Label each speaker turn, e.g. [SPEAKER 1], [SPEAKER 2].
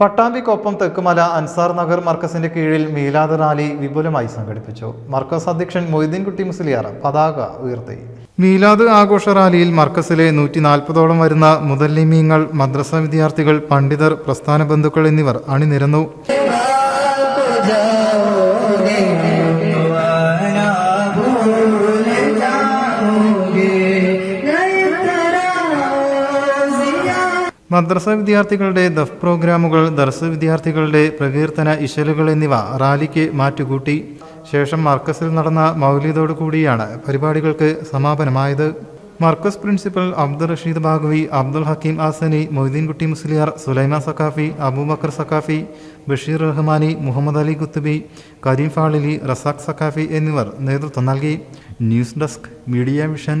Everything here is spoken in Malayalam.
[SPEAKER 1] പട്ടാമ്പിക്കൊപ്പം തെക്കുമല അൻസാർ നഗർ മർക്കസിന്റെ കീഴിൽ മീലാദ് റാലി വിപുലമായി സംഘടിപ്പിച്ചു. മർക്കസ് അധ്യക്ഷൻ മൊയ്തീൻകുട്ടി മുസ്ലിയാർ പതാക ഉയർത്തി. മീലാദ് ആഘോഷ റാലിയിൽ മർക്കസിലെ നൂറ്റി നാൽപ്പതോളം വരുന്ന മുതല്ലിമീങ്ങൾ മദ്രസ വിദ്യാർത്ഥികൾ പണ്ഡിതർ പ്രസ്ഥാന ബന്ധുക്കൾ എന്നിവർ അണിനിരന്നു. മദ്രസ വിദ്യാർത്ഥികളുടെ ദഫ് പ്രോഗ്രാമുകൾ ദർസ് വിദ്യാർത്ഥികളുടെ പ്രകീർത്തന ഇശലുകൾ എന്നിവ റാലിക്ക് മാറ്റുകൂട്ടി. ശേഷം മർക്കസിൽ നടന്ന മൗലിദോടു കൂടിയാണ് പരിപാടികൾക്ക് സമാപനമായത്. മർക്കസ് പ്രിൻസിപ്പൽ അബ്ദുൾ റഷീദ് ബാഗവി അബ്ദുൽ ഹക്കീം ആസനി മൊയ്തീൻകുട്ടി മുസ്ലിയാർ സുലൈമ സക്കാഫി അബൂബക്കർ സക്കാഫി ബഷീർ റഹ്മാനി മുഹമ്മദ് അലി കുത്തുബി കരീം ഫാളിലി റസാഖ് സക്കാഫി എന്നിവർ നേതൃത്വം നൽകി. News desk media vision